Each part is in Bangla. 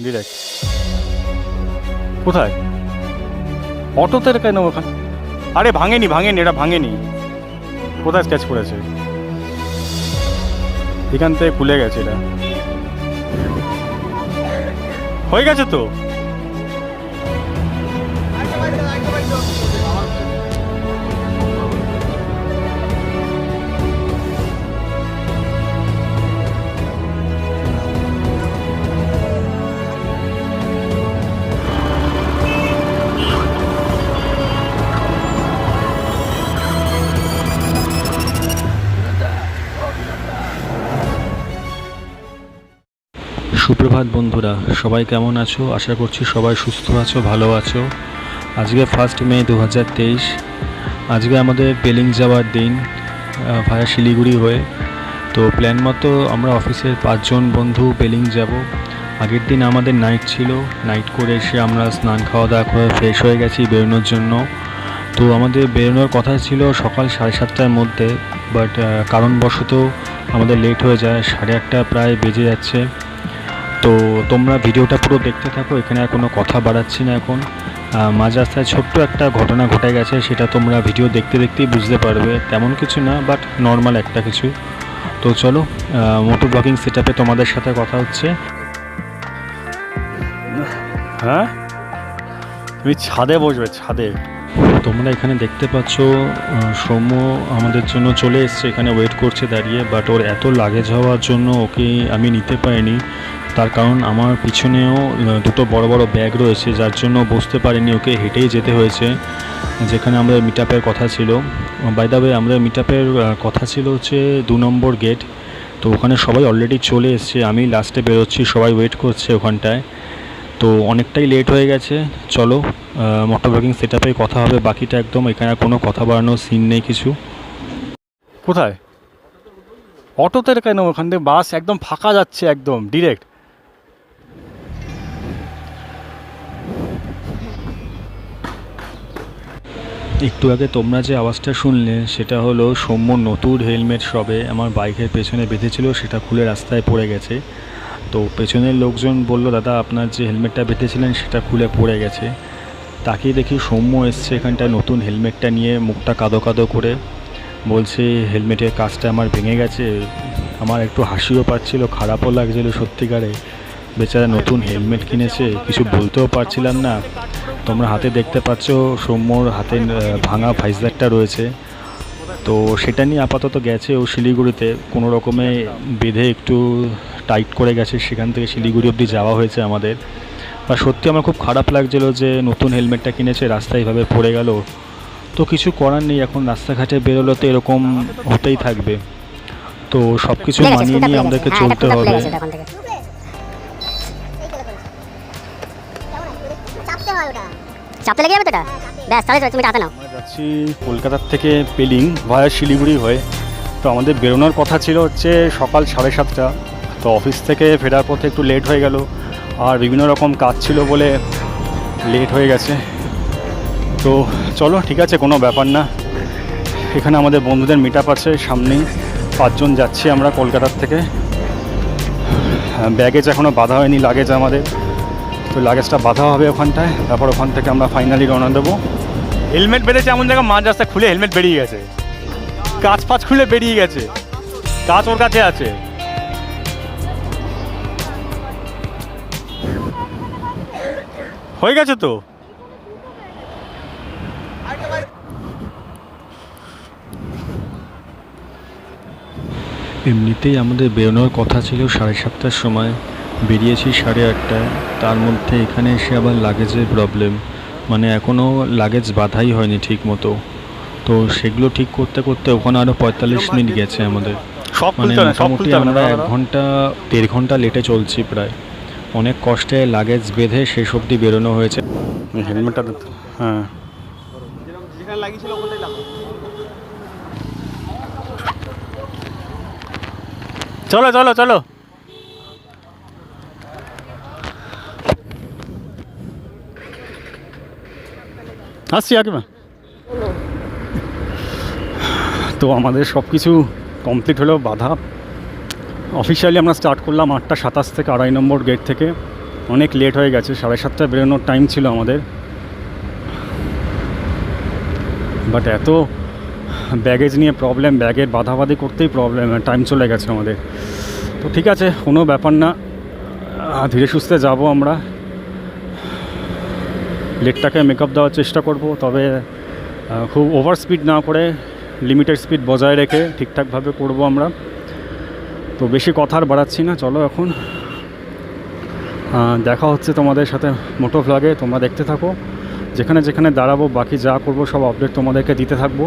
ডিরেক্ট কোথায়? অটোতে কেন ওখানে? আরে ভাঙেনি ভাঙেনি, এটা ভাঙেনি। কোথায় স্ক্যাচ করেছে? এখান থেকে খুলে গেছে এটা। হয়ে গেছে তো? সুপ্রভাত বন্ধুরা। সবাই কেমন আছো? আশা করছি সবাই সুস্থ আছো, ভালো আছো। আজকে ফার্স্ট মে দু হাজার তেইশ। আজকে আমাদের বেলিং যাওয়ার দিন ভায়া শিলিগুড়ি হয়ে। তো প্ল্যান মতো আমরা অফিসের পাঁচজন বন্ধু বেলিং যাব। আগের দিন আমাদের নাইট ছিল। নাইট করে এসে আমরা স্নান খাওয়া দাওয়া করে ফ্রেশ হয়ে গেছি বেরোনোর জন্য। তো আমাদের বেরোনোর কথা ছিল সকাল সাড়ে সাতটার মধ্যে বাট কারণবশত আমাদের লেট হয়ে যায়। সাড়ে আটটা প্রায় বেজে যাচ্ছে। তো তোমরা ভিডিওটা পুরো দেখতে থাকো, এখানে আর কোনো কথা বাড়াচ্ছি না এখন। মাঝ রাস্তায় ছোট্ট একটা ঘটনা ঘটে গেছে, সেটা তোমরা ভিডিও দেখতে দেখতেই বুঝতে পারবে। তেমন কিছু না বাট নর্মাল একটা কিছু। তো চলো মোটর ব্লগিং সেট তোমাদের সাথে কথা হচ্ছে। হ্যাঁ? তুমি ছাদে বসবে, ছাদে। তোমরা এখানে দেখতে পাচ্ছ সৌম্য আমাদের জন্য চলে এসছে, এখানে ওয়েট করছে দাঁড়িয়ে বাট ওর এত লাগেজ হওয়ার জন্য ওকে আমি নিতে পারিনি। তার কারণ আমার পিছনেও দুটো বড় বড় ব্যাগ রয়েছে, যার জন্য বসতে পারিনি, ওকে হেঁটেই যেতে হয়েছে, যেখানে আমাদের মিট কথা ছিল। বাই আমাদের মিট কথা ছিল হচ্ছে দু নম্বর গেট তো ওখানে সবাই অলরেডি চলে এসছে, আমি লাস্টে বেরোচ্ছি, সবাই ওয়েট করছে ওখানটায়। তো অনেকটাই লেট হয়ে গেছে, চলো। মোটর ব্লগিং সেট কথা হবে বাকিটা একদম এখানে আর কোনো কথা বাড়ানোর সিন নেই কিছু। কোথায়? অটোতে কেন? ওখান থেকে বাস একদম ফাঁকা যাচ্ছে একদম ডিরেক্ট একটু আগে তোমরা যে আওয়াজটা শুনলে সেটা হলো সৌম্য নতুন হেলমেট সবে আমার বাইকের পেছনে বেঁধেছিল সেটা খুলে রাস্তায় পড়ে গেছে। তো পেছনের লোকজন বলল দাদা আপনার যে হেলমেটটা বেঁধেছিলেন সেটা খুলে পড়ে গেছে। তাকিয়ে দেখি সৌম্য এসছে এখানটায় নতুন হেলমেটটা নিয়ে, মুখটা কাদো কাদো করে। বলছে, হেলমেটের কাজটা আমার ভেঙে গেছে। আমার একটু হাসিও পাচ্ছিল, খারাপও লাগছিল সত্যিকারে। বেচারা নতুন হেলমেট কিনেছে, কিছু বলতেও পারছিলাম না। তোমরা হাতে দেখতে পাচ্ছ, সৌম্যর হাতে ভাঙা ভাইজারটা রয়েছে। তো সেটা নিয়ে আপাতত গেছে ও শিলিগুড়িতে। কোনো রকমে বেঁধে একটু টাইট করে গেছে। সেখান থেকে শিলিগুড়ি অবধি যাওয়া হয়েছে আমাদের। আর সত্যি আমার খুব খারাপ লাগছিল যে নতুন হেলমেটটা কিনেছে রাস্তায় এভাবে পড়ে গেল। তো কিছু করার নেই এখন রাস্তাঘাটে বেরোলে তো এরকম হতেই থাকবে। তো সব কিছু মানিয়ে নিয়ে আমাদেরকে হ্যাঁ, চলতে হবে। গেছে তখন থেকে। চাপতে লেগে যাবে তো এটা? ব্যাস তাহলে তুমি এটা নাও। যাচ্ছি কলকাতার থেকে পেলিং ভায়া শিলিগুড়ি হয়ে। তো আমাদের বেরোনোর কথা ছিল হচ্ছে সকাল সাড়ে সাতটা। তো অফিস থেকে ফেরার পথে একটু লেট হয়ে গেল। আর বিভিন্ন রকম কাজ ছিল বলে লেট হয়ে গেছে। তো চলো, ঠিক আছে, কোনো ব্যাপার না। এখানে আমাদের বন্ধুদের মিট আপ আছে সামনেই। পাঁচজন যাচ্ছি আমরা কলকাতার থেকে। ব্যাগেজ এখনও বাধা হয়নি লাগেজ আমাদের। তো লাগেজটা বাধা হবে ওখানটায়। তারপর ওখান থেকে আমরা ফাইনালি রওনা দেবো। হেলমেট বেড়েছে এমন জায়গা, মাঝ রাস্তা খুলে হেলমেট বেরিয়ে গেছে। কাঁচ ফাঁচ খুলে বেরিয়ে গেছে। কাঁচ ওর কাছে আছে। হয়ে গেছে তো? এমনিতেই আমাদের বেরোনোর কথা ছিল সাড়ে সাতটার সময়। বেরিয়েছি সাড়ে আটটায়। তার মধ্যে এখানে এসে আবার লাগেজের প্রবলেম মানে এখনও লাগেজ বাধাই হয়নি ঠিক মতো তো সেগুলো ঠিক করতে করতে ওখানে আরও পঁয়তাল্লিশ মিনিট গেছে আমাদের। মানে মোটামুটি আমরা এক। ঘণ্টা দেড় ঘণ্টা লেটে চলছি প্রায়। অনেক কষ্টে লাগেজ বেঁধে শেষ অবধি বেরোনো হয়েছে। হেলমেটটা হ্যাঁ। চলো চলো চলো। আসছি আগে তো আমাদের সব কিছু কমপ্লিট হলো, বাধা। অফিসিয়ালি আমরা স্টার্ট করলাম আটটা সাতাশ থেকে আড়াই নম্বর গেট থেকে। অনেক লেট হয়ে গেছে, সাড়ে সাতটায় বেরোনোর টাইম ছিল আমাদের। বাট এত ব্যাগেজ নিয়ে প্রবলেম ব্যাগের বাধাবাধি করতেই প্রবলেম টাইম চলে গেছে আমাদের। তো ঠিক আছে, কোনো ব্যাপার না। ধীরে সুস্থে যাব আমরা। লেটটাকে মেকআপ দেওয়ার চেষ্টা করব, তবে খুব ওভার স্পিড না করে লিমিটেড স্পিড বজায় রেখে ঠিকঠাকভাবে করব আমরা। তো বেশি কথা আর বাড়াচ্ছি না, চলো এখন। দেখা হচ্ছে তোমাদের সাথে মোটো ফ্লাগে তোমরা দেখতে থাকো। যেখানে যেখানে দাঁড়াবো, বাকি যা করব, সব আপডেট তোমাদেরকে দিতে থাকব।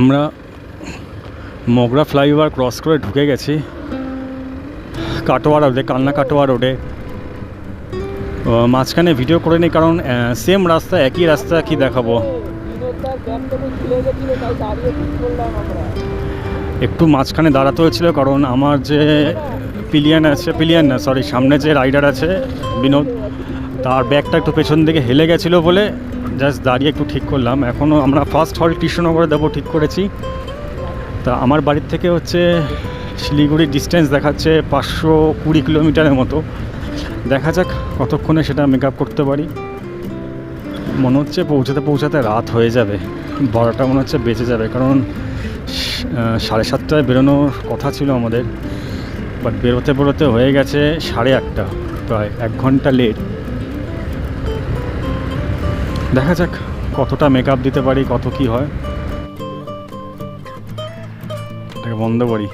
আমরা মগরা ফ্লাইওভার ক্রস করে ঢুকে গেছি কাটোয়া রোডে, কান্না কাটোয়া রোডে। মাঝখানে ভিডিও করে নিই কারণ সেম রাস্তা, একই রাস্তা কি দেখাবো? একটু মাঝখানে দাঁড়াতে হয়েছিল, কারণ আমার যে পিলিয়ান আছে পিলিয়ান না সরি সামনে যে রাইডার আছে, বিনোদ তার ব্যাগটা একটু পেছন দিকে হেলে গেছিল বলে জাস্ট দাঁড়িয়ে একটু ঠিক করলাম। এখনও আমরা ফার্স্ট হল কৃষ্ণনগরে দেবো ঠিক করেছি। তা আমার বাড়ির থেকে হচ্ছে শিলিগুড়ির ডিস্টেন্স দেখাচ্ছে পাঁচশো কুড়ি কিলোমিটারের মতো। দেখা যাক কতক্ষণে সেটা মেক আপ করতে পারি। মনে হচ্ছে পৌঁছাতে পৌঁছাতে রাত হয়ে যাবে। বারোটা মনে হচ্ছে বেঁচে যাবে। কারণ সাড়ে সাতটায় বেরোনোর কথা ছিল আমাদের। বাট বেরোতে বেরোতে হয়ে গেছে সাড়ে আটটা, প্রায় এক ঘণ্টা লেট দেখা যাক কতটা মেকআপ দিতে পারি, কত কি হয়। বন্ধ করি।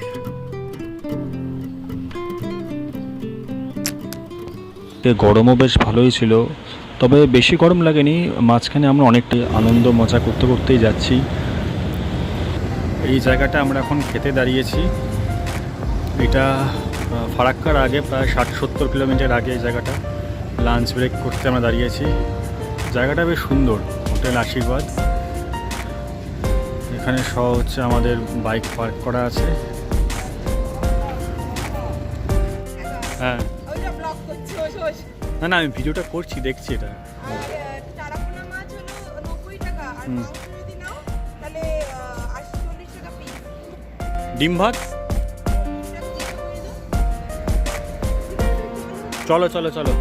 গরমও বেশ ভালোই ছিল, তবে বেশি গরম লাগেনি, মাঝখানে আমরা অনেকটা আনন্দ মজা করতে করতেই যাচ্ছি। এই জায়গাটা আমরা এখন খেতে দাঁড়িয়েছি। এটা ফারাক্কার আগে, প্রায় ষাট সত্তর কিলোমিটার আগে এই জায়গাটা। লাঞ্চ ব্রেক করতে আমরা দাঁড়িয়েছি। জায়গাটা বেশ সুন্দর, হোটেল আশীর্বাদ। এখানে সব হচ্ছে আমাদের বাইক পার্ক করা আছে। হ্যাঁ। না না, আমি ভিডিওটা করছি, দেখছি এটা। ডিম ভাত? চলো চলো চলো।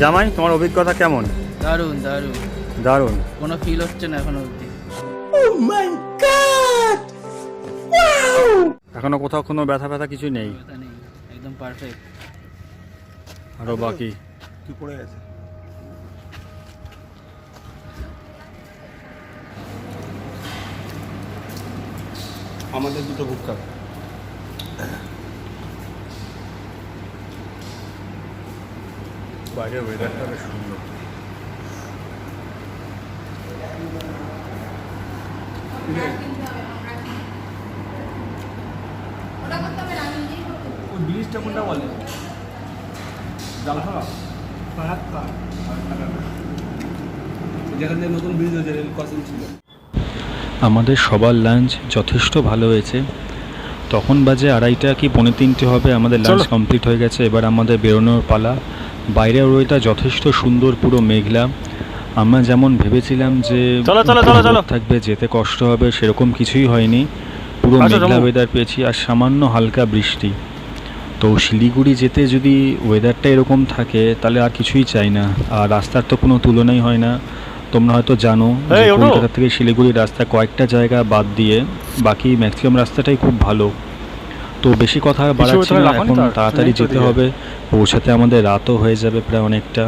জামাই তোমার অভিজ্ঞতা কেমন? দারুণ দারুণ। দারুণ। কোনো ফিল হচ্ছে না এখনও অবধি। এখনও কোথাও কোনো ব্যথা ব্যথা কিছু নেই? ব্যথা নেই একদম পারফেক্ট আরও বাকি? কি পড়ে গেছে? আমাদের দুটো বুক কাপ বাইরের ওয়েদারটা বেশ সুন্দর। ওই কোনটা বলে? জালখাড়া ফারাক্কা যেখানে নতুন ব্রিজ হয়েছে রেল ক্রসিং ছিল। আমাদের সবার লাঞ্চ যথেষ্ট ভালো হয়েছে। তখন বাজে আড়াইটা কি পৌনে তিনটে হবে আমাদের লাঞ্চ কমপ্লিট হয়ে গেছে। এবার আমাদের বেরোনোর পালা। বাইরের ওয়েটা যথেষ্ট সুন্দর পুরো মেঘলা। আমরা যেমন ভেবেছিলাম যে চলো, চলো, চলো, চলো। থাকবে যেতে কষ্ট হবে সেরকম কিছুই হয়নি। পুরো আচ্ছা, মেঘলা ওয়েদার পেয়েছি আর সামান্য হালকা বৃষ্টি। তো শিলিগুড়ি যেতে যদি ওয়েদারটা এরকম থাকে তাহলে আর কিছুই চাই না। আর রাস্তার তো কোনো তুলনাই হয় না। তোমরা হয়তো জানো। কলকাতা থেকে শিলিগুড়ি রাস্তা কয়েকটা জায়গা বাদ দিয়ে বাকি ম্যাক্সিমাম রাস্তাটাই খুব ভালো। তো বেশি কথা আর বাড়াচ্ছি না এখন তাড়াতাড়ি যেতে হবে। পৌঁছাতে আমাদের রাতও হয়ে যাবে প্রায় অনেকটা।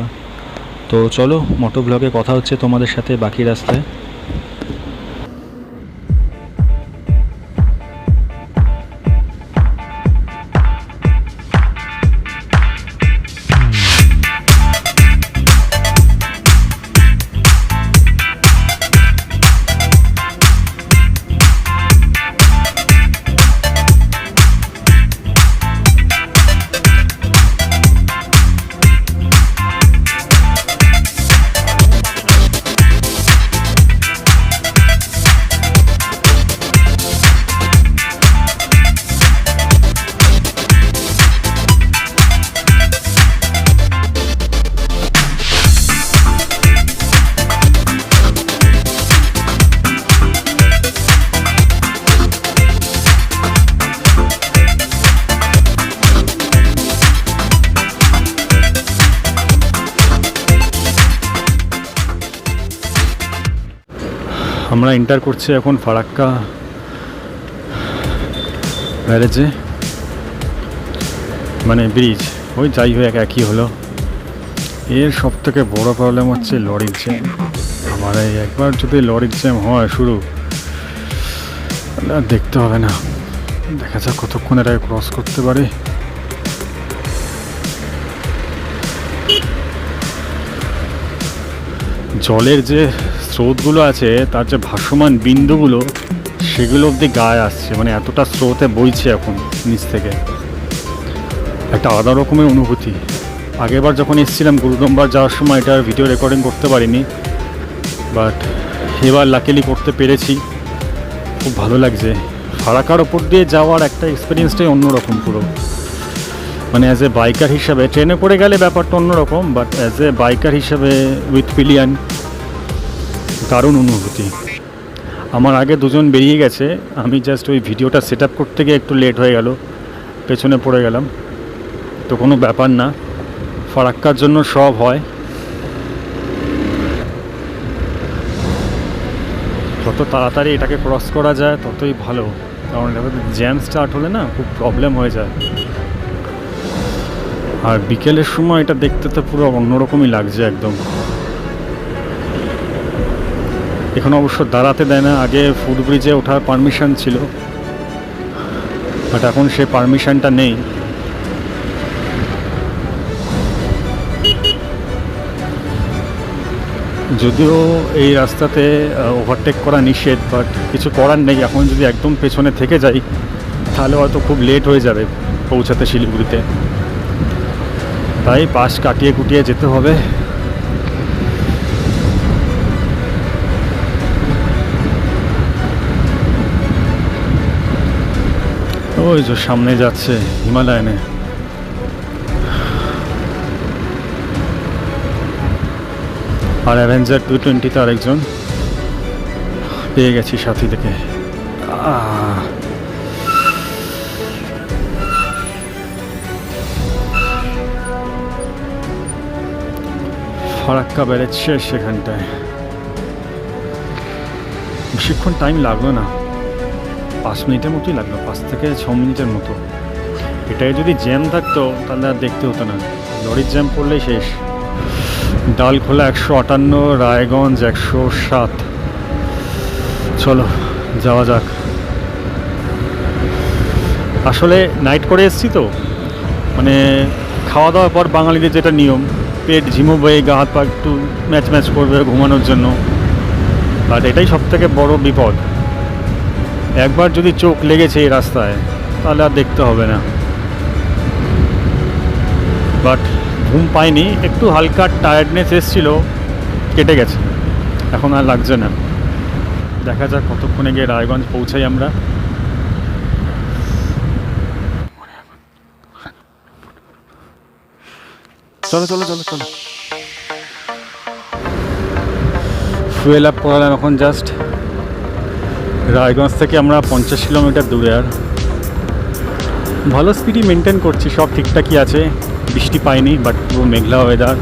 তো চলো মোটো ব্লগে কথা হচ্ছে তোমাদের সাথে বাকি রাস্তায়। আমরা এন্টার করছি এখন ফারাক্কা ব্যারেজে মানে ব্রিজ ওই যাই হোক একই হলো। এর সব থেকে বড় প্রবলেম হচ্ছে লরির জ্যাম আমার এই একবার যদি লরির জ্যাম হয় শুরু দেখতে হবে না। দেখা যাক কতক্ষণ এটাকে ক্রস করতে পারে। জলের যে স্রোতগুলো আছে, তার যে ভাসমান বিন্দুগুলো, সেগুলো অবধি গায়ে আসছে। মানে এতটা স্রোতে বইছে এখন নিচ থেকে। একটা আলাদা রকমের অনুভূতি। আগেরবার যখন এসেছিলাম গুরুদম্বার যাওয়ার সময় এটার ভিডিও রেকর্ডিং করতে পারিনি। বাট এবার লাকিলি করতে পেরেছি। খুব ভালো লাগছে। ফারাকার ওপর দিয়ে যাওয়ার একটা এক্সপিরিয়েন্সটাই অন্যরকম পুরো। মানে অ্যাজ এ বাইকার হিসাবে ট্রেনে করে গেলে ব্যাপারটা অন্যরকম বাট অ্যাজ এ বাইকার হিসাবে উইথ পিলিয়ান দারুণ অনুভূতি। আমার আগে দুজন বেরিয়ে গেছে, আমি জাস্ট ওই ভিডিওটা সেট আপ করতে গিয়ে একটু লেট হয়ে গেল, পেছনে পড়ে গেলাম। তো কোনো ব্যাপার না, ফারাক্কার জন্য সব হয়। যত তাড়াতাড়ি এটাকে ক্রস করা যায়, ততই ভালো। কারণ জ্যাম স্টার্ট হলে না খুব প্রবলেম হয়ে যায়। আর বিকেলের সময় এটা দেখতে তো পুরো অন্যরকমই লাগছে একদম। এখানে অবশ্য দাঁড়াতে দেয় না। আগে ফুড ব্রিজে ওঠার পারমিশন ছিল। বাট এখন সে পারমিশনটা নেই। যদিও এই রাস্তাতে ওভারটেক করা নিষেধ বাট কিছু করার নেই। এখন যদি একদম পেছনে থেকে যাই, তাহলে হয়তো খুব লেট হয়ে যাবে পৌঁছাতে শিলিগুড়িতে। তাই পাশ কাটিয়ে কুটিয়ে যেতে হবে। ওই যে সামনে যাচ্ছে হিমালয়ানে। আর অ্যাভেঞ্জার টু টোয়েন্টিতে আরেকজন। পেয়ে গেছি সাথী থেকে। ফারাক্কা শেষ সেখানটায় বেশিক্ষণ টাইম লাগল না। পাঁচ মিনিটের মতোই লাগল পাঁচ থেকে ছ মিনিটের মতো। এটাই যদি জ্যাম থাকতো, তাহলে আর দেখতে হতো না। লরির জ্যাম পড়লেই শেষ। ডালখোলা একশো আটান্ন, রায়গঞ্জ একশো সাত। চলো, যাওয়া যাক। আসলে নাইট করে এসছি তো। মানে খাওয়া দাওয়ার পর বাঙালিদের যেটা নিয়ম, পেট ঝিমোবে গা হাত পা একটু ম্যাচ ম্যাচ করবে ঘুমানোর জন্য। বাট এটাই সব থেকে বড় বিপদ। একবার যদি চোখ লেগেছে এই রাস্তায়, তাহলে আর দেখতে হবে না। বাট ঘুম পাইনি, একটু হালকা টায়ার্ডনেস এসছিল, কেটে গেছে। এখন আর লাগছে না। দেখা যাক কতক্ষণে গিয়ে রায়গঞ্জ পৌঁছাই আমরা। চলো চলো চলো চলো। ফুয়েল আপ করালাম এখন জাস্ট রায়গঞ্জ থেকে আমরা পঞ্চাশ কিলোমিটার দূরে আর। ভালো স্পিডই মেনটেন করছি, সব ঠিকঠাকই আছে। বৃষ্টি পাইনি বাট পুরো মেঘলা ওয়েদার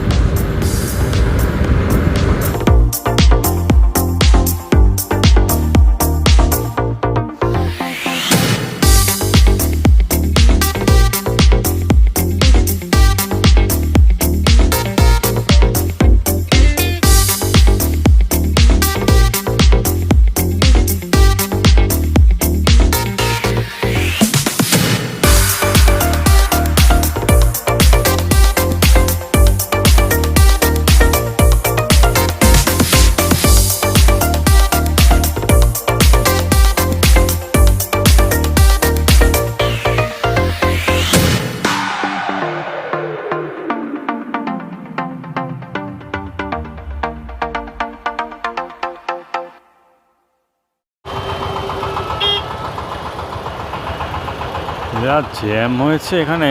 জ্যাম হয়েছে এখানে।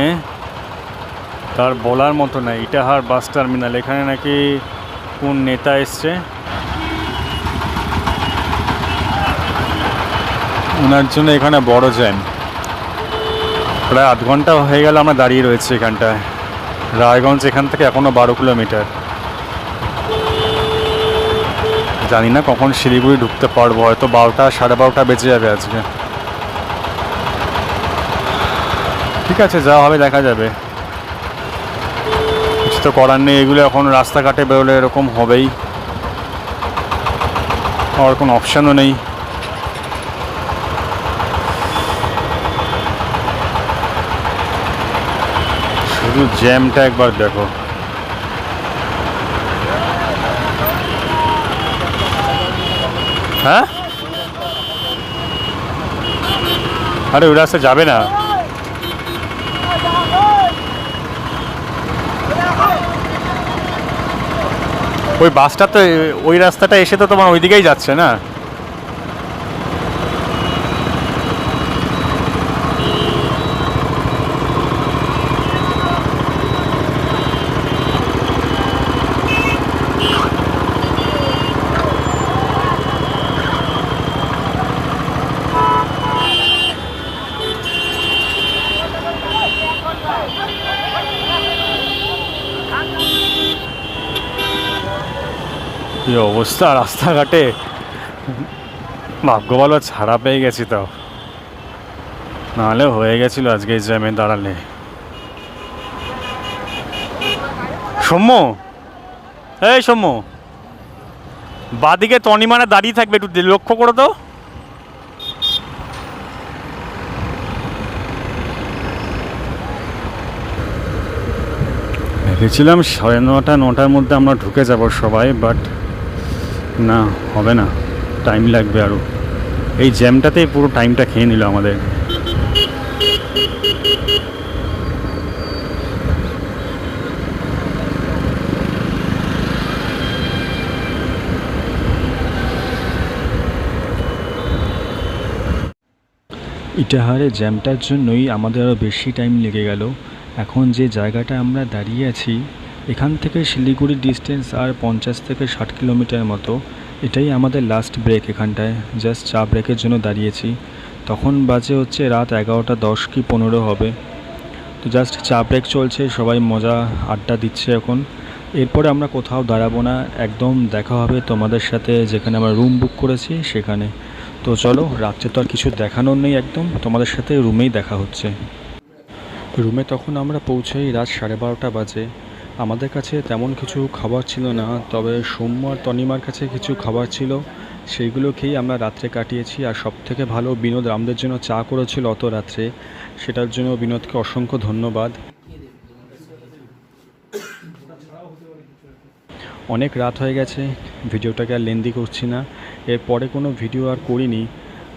তার বলার মতো না ইটাহার বাস টার্মিনাল। এখানে নাকি কোন নেতা এসছে? ওনার জন্য এখানে বড় জ্যাম। প্রায় আধ ঘণ্টা হয়ে গেল আমরা দাঁড়িয়ে রয়েছি এখানটায়। রায়গঞ্জ এখান থেকে এখনও বারো কিলোমিটার। জানি না কখন শিলিগুড়ি ঢুকতে পারব। হয়তো বারোটা, সাড়ে বারোটা বেজে যাবে আজকে। ঠিক আছে, যা হবে দেখা যাবে। কিছু তো করার নেই, এগুলো এখন রাস্তাঘাটে বেরোলে এরকম হবেই। আর কোনো অপশানও নেই। শুধু জ্যামটা একবার দেখো। হ্যাঁ? আরে, ওই রাস্তা যাবে না। ওই বাসটা তো ওই রাস্তাটা এসে তো তোমার ওইদিকেই যাচ্ছে না? কি অবস্থা রাস্তাঘাটে? ভাগ্য ভালো ছাড়া পেয়ে গেছি তো নাহলে হয়ে গেছিল আজকে এই জ্যামে দাঁড়ালে। সৌম্য! এই সৌম্য! বাদিকে তনিমানে দাঁড়িয়ে থাকবে, একটু লক্ষ্য করো তো। ভেবেছিলাম সাড়ে নটা, নটার মধ্যে আমরা ঢুকে যাব সবাই বাট না, হবে না। টাইম লাগবে আরও এই জ্যামটাতেই পুরো টাইমটা খেয়ে নিল আমাদের। ইটাহারে জ্যামটার জন্যই আমাদের আরও বেশি টাইম লেগে গেল। এখন যে জায়গাটা আমরা দাঁড়িয়ে আছি এখান থেকে শিলিগুড়ি ডিস্টেন্স আর পঞ্চাশ থেকে ষাট কিলোমিটার মতো। এটাই আমাদের লাস্ট ব্রেক এখানটায়। জাস্ট চা ব্রেকের জন্য দাঁড়িয়েছি। তখন বাজে হচ্ছে রাত এগারোটা দশ কি পনেরো হবে। তো জাস্ট চা ব্রেক চলছে, সবাই মজা আড্ডা দিচ্ছে এখন। এরপরে আমরা কোথাও দাঁড়াবো না, একদম দেখা হবে তোমাদের সাথে, যেখানে আমরা রুম বুক করেছি, সেখানে। তো চলো, রাত্রে তো আর কিছু দেখানোর নেই একদম, তোমাদের সাথে রুমেই দেখা হচ্ছে। রুমে তখন আমরা পৌঁছাই রাত সাড়ে বারোটা বাজে। আমাদের কাছে তেমন কিছু খাবার ছিল না, তবে সৌম্য আর তনিমার কাছে কিছু খাবার ছিল। সেইগুলো খেয়েই আমরা রাত্রে কাটিয়েছি আর সব থেকে ভালো বিনোদ আমাদের জন্য চা করেছিল অত রাত্রে। সেটার জন্য বিনোদকে অসংখ্য ধন্যবাদ। অনেক রাত হয়ে গেছে, ভিডিওটাকে আর লেন্দি করছি না। এরপরে কোনো ভিডিও আর করিনি,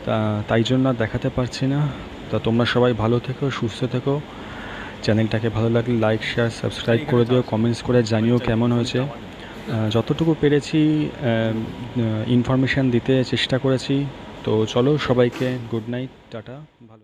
তা তাই জন্য আর দেখাতে পারছি না। তা তোমরা সবাই ভালো থেকো, সুস্থ থেকো। চ্যানেলটাকে ভালো লাগলে লাইক শেয়ার সাবস্ক্রাইব করে দিও কমেন্টস করে জানিও কেমন হয়েছে। যতটুকু পেরেছি ইনফরমেশান দিতে চেষ্টা করেছি। তো চলো সবাইকে গুড নাইট টাটা, ভালো